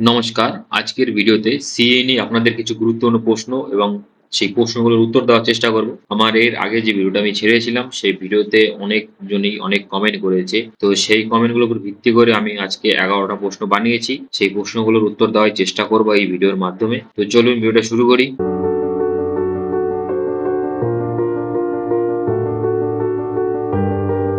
নমস্কার। আজকের ভিডিওতে সিএ নিয়ে আপনাদের কিছু গুরুত্বপূর্ণ প্রশ্ন এবং সেই প্রশ্নগুলোর উত্তর দেওয়ার চেষ্টা করব। আমার এর আগে যে ভিডিওটা আমি ছেড়েছিলাম, সেই ভিডিওতে অনেক জনই অনেক কমেন্ট করেছে। তো সেই কমেন্টগুলোর উপর ভিত্তি করে আমি আজকে এগারোটা প্রশ্ন বানিয়েছি। সেই প্রশ্নগুলোর উত্তর দেওয়ার চেষ্টা করব এই ভিডিওর মাধ্যমে। তো চলুন ভিডিওটা শুরু করি।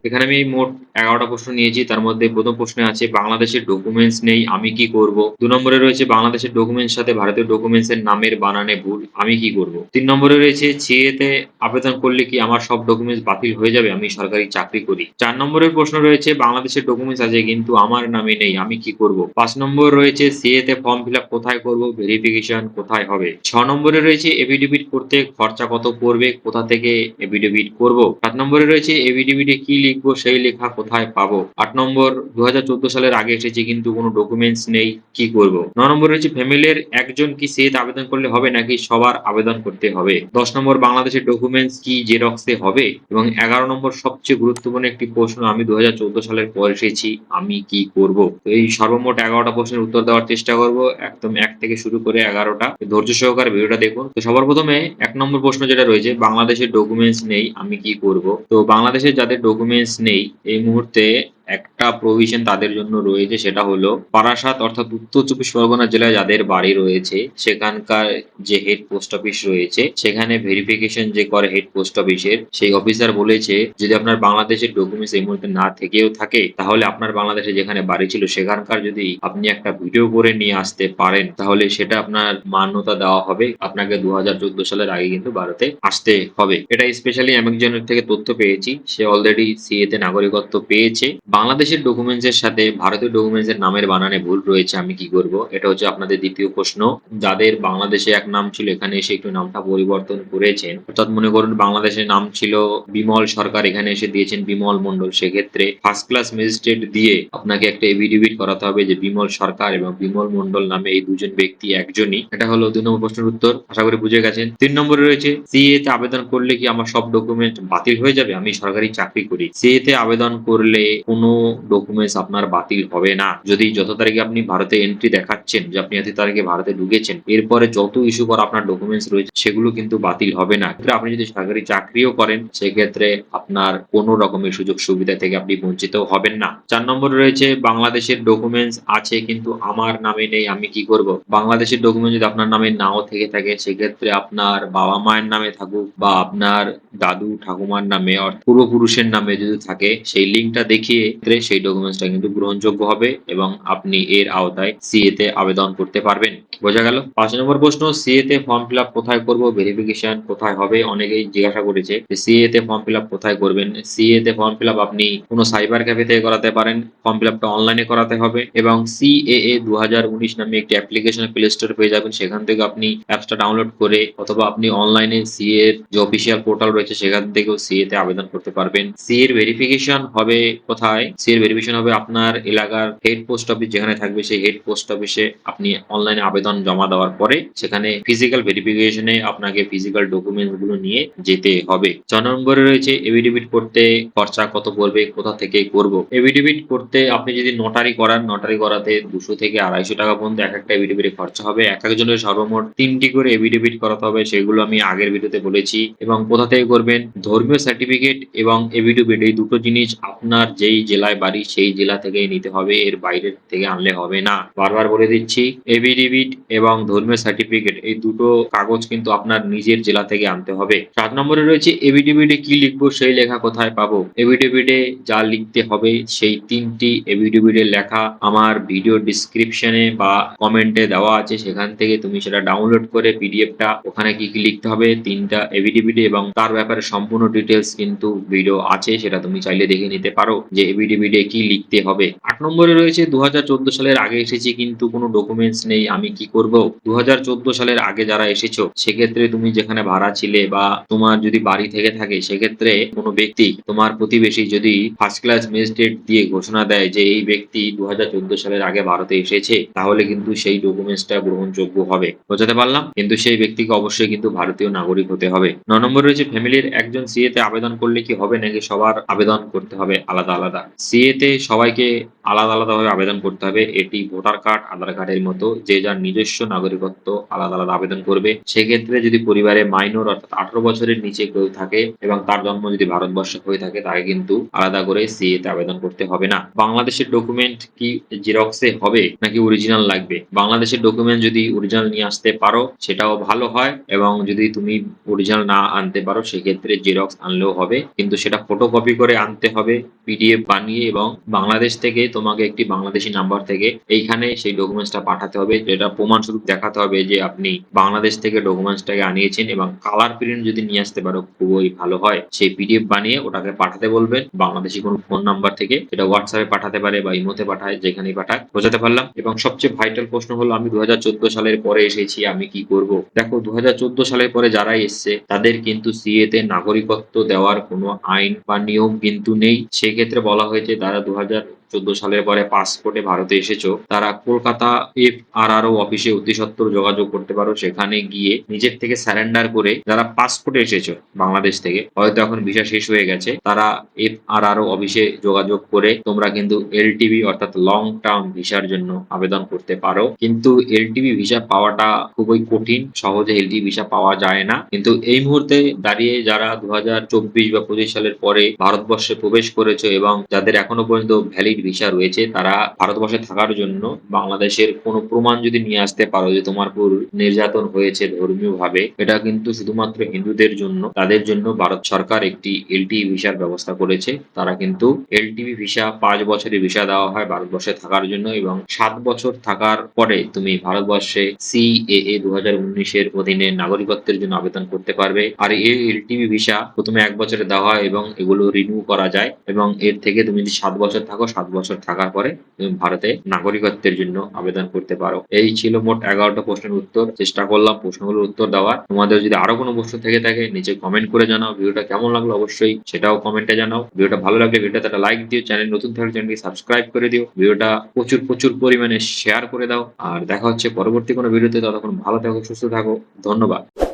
এখানে আমি মোট এগারোটা প্রশ্ন নিয়েছি, তার মধ্যে প্রথম প্রশ্নে আছে, বাংলাদেশের ডকুমেন্টস নেই, আমি কি করব? দু নম্বরে রয়েছে, বাংলাদেশের ডকুমেন্টস সাথে ভারতীয় ডকুমেন্টস এর নামের বানানে ভুল, আমি কি করব? তিন নম্বরে রয়েছে সিএতে আবেদন করলে কি আমার সব ডকুমেন্টস বাতিল হয়ে যাবে? আমি সরকারি চাকরি করি। চার নম্বরের প্রশ্ন রয়েছে, বাংলাদেশের ডকুমেন্টস আছে, কিন্তু আমার নামে নেই, আমি কি করব? পাঁচ নম্বর রয়েছে সিএতে ফর্ম ফিল কোথায় করব? ভেরিফিকেশন কোথায় হবে? ছ নম্বরে রয়েছে এফিডেভিট করতে খরচা কত পড়বে? কোথা থেকে এফিডেভিট করব? সাত নম্বরে রয়েছে এফিডেভিটে কি লিখব, সেই লেখা কোথায় পাবো? আট নম্বর দু হাজার চোদ্দ সালের আগে এসেছে, কিন্তু কোনো ডকুমেন্টস নেই, কি করব? ন নম্বর রয়েছে, ফ্যামিলির একজন কি সেত আবেদন করলে হবে, নাকি সবার আবেদন করতে হবে? দশ নম্বর, বাংলাদেশের ডকুমেন্টস কি জেরক্সে হবে? এবং এগারো নম্বর, সবচেয়ে গুরুত্বপূর্ণ একটি প্রশ্ন, আমি দু হাজার চৌদ্দ সালের পর এসেছি, আমি কি করব? তো এই সর্বমোট এগারোটা প্রশ্নের উত্তর দেওয়ার চেষ্টা করব, একদম এক থেকে শুরু করে এগারোটা। ধৈর্য সহকারে ভিডিওটা দেখুন। তো সবার প্রথমে এক নম্বর প্রশ্ন যেটা রয়েছে, বাংলাদেশের ডকুমেন্টস নেই, আমি কি করব? তো বাংলাদেশের যাদের ডকুমেন্টস নেই এই মুহূর্তে একটা প্রভিশন তাদের জন্য রয়েছে, সেটা হলো বারাসাত অর্থাৎ উত্তর চব্বিশ পরগনা জেলায় যাদের বাড়ি রয়েছে, সেখানকার যে হেড পোস্ট অফিস রয়েছে, সেখানে ভেরিফিকেশন যে করে হেড পোস্ট অফিসের সেই অফিসার বলেছে, যদি আপনার বাংলাদেশের ডকুমেন্টস এই মুহূর্তে না থেকেও থাকে, তাহলে আপনার বাংলাদেশে যেখানে বাড়ি ছিল, সেখানকার যদি আপনি একটা ভিডিও করে নিয়ে আসতে পারেন, তাহলে সেটা আপনার মান্যতা দেওয়া হবে, আপনাকে দু হাজার চোদ্দ সালের আগে কিন্তু ভারতে আসতে হবে। এটা স্পেশালি আমি একজনের থেকে তথ্য পেয়েছি, সে অলরেডি সিএ তে নাগরিকত্ব পেয়েছে। বাংলাদেশের ডকুমেন্টসের সাথে ভারতীয় ডকুমেন্টস এর নামের বানানে ভুল রয়েছে, আমি কি করব? এটা হচ্ছে আপনাদের দ্বিতীয় প্রশ্ন। যাদের বাংলাদেশে এক নাম ছিল, এখানে এসে একটু নামটা পরিবর্তন করেছেন। অর্থাৎ মনে করুন, বাংলাদেশের নাম ছিল বিমল সরকার, এখানে এসে দিয়েছেন বিমল মন্ডল সেক্ষেত্রে ফার্স্ট ক্লাস ম্যাজিস্ট্রেট দিয়ে আপনাকে একটা এভিডেভিট করাতে হবে যে বিমল সরকার এবং বিমল মন্ডল নামে এই দুজন ব্যক্তি একজনই। এটা হলো দুই নম্বর প্রশ্নের উত্তর, আশা করি বুঝে গেছেন। তিন নম্বরে রয়েছে সিএ তে আবেদন করলে কি আমার সব ডকুমেন্ট বাতিল হয়ে যাবে? আমি সরকারি চাকরি করি। সিএ তে আবেদন করলে কোনো ডকুমেন্টস আপনার বাতিল হবে না। যদি যত তারিখে আপনি ভারতে এন্ট্রি দেখাচ্ছেন, যে আপনি এত তারিখে ভারতে ঢুকেছেন, এরপরে যত ইস্যু করা আপনার ডকুমেন্টস রয়েছে, সেগুলো কিন্তু বাতিল হবে না। আপনি যদি সরকারি চাকরিও করেন, সেক্ষেত্রে আপনার কোনো রকমের সুযোগ সুবিধা থেকে আপনি বঞ্চিত হবেন না। চার নম্বর রয়েছে, বাংলাদেশের ডকুমেন্টস আছে, কিন্তু আমার নামে নেই, আমি কি করব? বাংলাদেশের ডকুমেন্ট যদি আপনার নামে নাও থেকে থাকে, সেক্ষেত্রে আপনার বাবা মায়ের নামে থাকুক বা আপনার দাদু ঠাকুমার নামে পূর্বপুরুষের নামে যদি থাকে, সেই লিঙ্কটা দেখিয়ে সেই ডকুমেন্টসটা কিন্তু গ্রহণযোগ্য হবে এবং আপনি এর আওতায় সিএ তে আবেদন করতে পারবেন। বোঝা গেল? পাঁচ নম্বর প্রশ্ন সিএ তে ফর্ম ফিল কোথায় করব? ভেরিফিকেশন কোথায় হবে? অনেকেই জিজ্ঞাসা করেছে সিএ তে ফর্ম ফিল কোথায় করবেন? সিএ তে ফর্ম ফিল আপ আপনি কোনো সাইবার ক্যাফে থেকে করাতে পারেন ফর্ম ফিল আপটা অনলাইনে করাতে হবে এবং সিএএ দু হাজার উনিশ নামে একটি অ্যাপ্লিকেশন প্লে স্টোর পেয়ে যাবেন। সেখান থেকে আপনি অ্যাপসটা ডাউনলোড করে অথবা আপনি অনলাইনে সিএ এর যে অফিসিয়াল পোর্টাল রয়েছে, সেখান থেকেও সিএ তে আবেদন করতে পারবেন। সি এর ভেরিফিকেশন হবে কোথায়? সি এর ভেরিফিকেশন হবে আপনার এলাকার হেড পোস্ট অফিস যেখানে থাকবে, সেই হেড পোস্ট অফিসে আপনি অনলাইনে আবেদন জমা দেওয়ার পরে সেখানে ফিজিক্যাল ভেরিফিকেশনে আপনাকে ফিজিক্যাল ডকুমেন্টসগুলো নিয়ে যেতে হবে। ছ নম্বরে রয়েছে এভিডেভিট করতে খরচা কত পড়বে, কোথা থেকে করব? এভিডেভিট করতে আপনি যদি নোটারি করান নোটারি করাতে দুশো থেকে আড়াইশো টাকা পর্যন্ত এক একটা এভিডেভিটে খরচা হবে। এক একজনের সর্বমোট তিনটি করে এভিডেভিট করাতে হবে, সেগুলো আমি আগের ভিডিওতে বলেছি। এবং কোথা থেকে করবেন? ধর্মীয় সার্টিফিকেট এবং এভিডেভিট এই দুটো জিনিস আপনার যেই জেলায় বাড়ি, সেই জেলা থেকে নিতে হবে, এর বাইরে থেকে আনলে হবে না। বারবার বলে দিচ্ছি, এভিডেভিট এবং ধর্মীয় সার্টিফিকেট, এই দুটো কাগজ কিন্তু আপনার নিজের জেলা থেকে আনতে হবে। সাত নম্বরে রয়েছে, এভিডেভিটে কি লিখব, সেই লেখা কোথায় পাবো? এভিডেভিটে যা লিখতে হবে, সেই তিনটি এভিডেভিটের লেখা আমার ভিডিও ডিসক্রিপশনে বা কমেন্টে দেওয়া আছে। সেখান থেকে তুমি সেটা ডাউনলোড করে পিডিএফটা ওখানে কি কি লিখতে হবে, তিনটা এভিডেভিটে এবং তার ব্যাপারে সম্পূর্ণ ডিটেলস কিন্তু ভিডিও আছে, সেটা তুমি চাইলে দেখে নিতে পারো। যে এভিডেভিটে কি লিখতে হবে? আট নম্বরে রয়েছে দু হাজার চোদ্দ সালের আগে এসেছি কিন্তু কোনো ডকুমেন্টস নেই, আমি কি করব? দু হাজার চোদ্দ সালের আগে যারা এসেছ, সেক্ষেত্রে তুমি যেখানে ভাড়া ছিলে বা তোমার যদি বাড়ি থেকে থাকে, সেক্ষেত্রে কোনো ব্যক্তি তোমার প্রতিবেশী যদি ফার্স্ট ক্লাস ম্যাজিস্ট্রেট দিয়ে ঘোষণা দেয় যে এই ব্যক্তি দু হাজার চোদ্দ সালের আগে ভারতে এসেছে, তাহলে কিন্তু সেই ডকুমেন্টসটা গ্রহণযোগ্য হবে। বোঝাতে পারলাম? কিন্তু সেই ব্যক্তিকে অবশ্যই কিন্তু ভারতীয় নাগরিক হতে হবে। ন নম্বর রয়েছে ফ্যামিলির একজন সিএ তে আবেদন করলে কি হবে নাকি সবার আবেদন করতে হবে? আলাদা আলাদা। সিএ তে সবাইকে আলাদা আলাদাভাবে আবেদন করতে হবে। এটি ভোটার কার্ড, আধার কার্ডের মতো যে যার নিজস্ব নাগরিকত্ব আলাদা আলাদা আবেদন করবে। সেক্ষেত্রে যদি পরিবারে মাইনর অর্থাৎ আঠারো বছরের নিচে কেউ থাকে এবং তার জন্ম যদি ভারতবর্ষে হয়ে থাকে, তাকে কিন্তু আলাদা করে সিএ তে আবেদন করতে হবে না। বাংলাদেশের ডকুমেন্ট কি জেরক্সে হবে নাকি অরিজিনাল লাগবে? বাংলাদেশের ডকুমেন্ট যদি অরিজিনাল নিয়ে আসতে পারো, সেটাও ভালো হয় এবং যদি তুমি অরিজিনাল না আনতে পারো, সেক্ষেত্রে জেরক্স আনলেও হবে। কিন্তু সেটা ফটোকপি করে আনতে হবে, পিডিএফ বানিয়ে এবং বাংলাদেশ থেকে তোমাকে একটি বাংলাদেশি নাম্বার থেকে এইখানে সেই ডকুমেন্টসটা পাঠাতে হবে, যেটা প্রমাণস্বরূপ দেখাতে হবে যে আপনি বাংলাদেশ থেকে ডকুমেন্টসটাকে আনিয়েছেন এবং কালার প্রিন্ট যদি নিয়ে আসতে পারো, খুবই ভালো হয়। সেই পিডিএফ বানিয়ে ওটাকে পাঠাতে বলবেন, বাংলাদেশি কোনো ফোন নাম্বার থেকে এটা হোয়াটসঅ্যাপে পাঠাতে পারে বা ইমোতে পাঠায়, যেখানেই পাঠায় বোঝাতে পারলাম। এবং সবচেয়ে ভাইটাল প্রশ্ন হলো, আমি দু হাজার চোদ্দ সালের পরে এসেছি, আমি কি করব? দেখো দু হাজার চোদ্দ সালের পরে যারাই এসছে, তাদের কিন্তু সিএ তে নাগরিকত্ব দেওয়ার কোনো আইন বা নিয়ম কিন্তু নেই। সেক্ষেত্রে বলা হয়েছে তারা দু হাজার চোদ্দ সালের পরে পাসপোর্টে ভারতে এসেছ, তারা কলকাতা এফ আর আর অফিসে অতি সত্বর যোগাযোগ করতে পারো, সেখানে গিয়ে নিজের থেকে স্যারেন্ডার করে যারা পাসপোর্টে এসেছ বাংলাদেশ থেকে, হয়তো এখন ভিসা শেষ হয়ে গেছে, তারা এফ আর আর অফিসে যোগাযোগ করে তোমরা কিন্তু এলটিভি অর্থাৎ লং টার্ম ভিসার জন্য আবেদন করতে পারো। কিন্তু এলটিভি ভিসা পাওয়াটা খুবই কঠিন, সহজে এলটিভি ভিসা পাওয়া যায় না। কিন্তু এই মুহূর্তে দাঁড়িয়ে যারা দু হাজার চব্বিশ বা পঁচিশ সালের পরে ভারতবর্ষে প্রবেশ করেছে এবং যাদের এখনও পর্যন্ত ভ্যালিড ভিসা রয়েছে, তারা ভারতবর্ষে থাকার জন্য বাংলাদেশের কোনো প্রমাণ যদি নিয়ে আসতে পারো যে তোমার উপর নির্যাতন হয়েছে ধর্মীয় ভাবে এটা কিন্তু শুধুমাত্র হিন্দুদের জন্য, তাদের জন্য ভারত সরকার একটি এলটিই ভিসার ব্যবস্থা করেছে। তারা কিন্তু এলটিভি ভিসা, পাঁচ বছরের ভিসা দেওয়া হয় ভারতবর্ষে থাকার জন্য এবং সাত বছর থাকার পরে তুমি ভারতবর্ষে সিএএ দু হাজার উনিশের অধীনে নাগরিকত্বের জন্য আবেদন করতে পারবে। আর এই এলটিভি ভিসা প্রথমে এক বছরে দেওয়া হয় এবং এগুলো রিনিউ করা যায় এবং এর থেকে তুমি যদি সাত বছর থাকো, সাত বছর থাকার পরে তুমি ভারতে নাগরিকত্বের জন্য আবেদন করতে পারো। এই ছিল মোট এগারোটা প্রশ্নের উত্তর। চেষ্টা করলাম প্রশ্নগুলোর উত্তর দেওয়ার। তোমাদের যদি আরও কোনো প্রশ্ন থেকে থাকে, নিচে কমেন্ট করে জানাও। ভিডিওটা কেমন লাগল অবশ্যই সেটাও কমেন্টে জানাও। ভিডিওটা ভালো লাগলে ভিডিওতে একটা লাইক দিও। চ্যানেল নতুন থাকলে চ্যানেলটি সাবস্ক্রাইব করে দিও। ভিডিওটা প্রচুর প্রচুর পরিমাণে শেয়ার করে দাও। আর দেখা হচ্ছে পরবর্তী কোনো ভিডিওতে। ততক্ষণ ভালো থাকো, সুস্থ থাকো। ধন্যবাদ।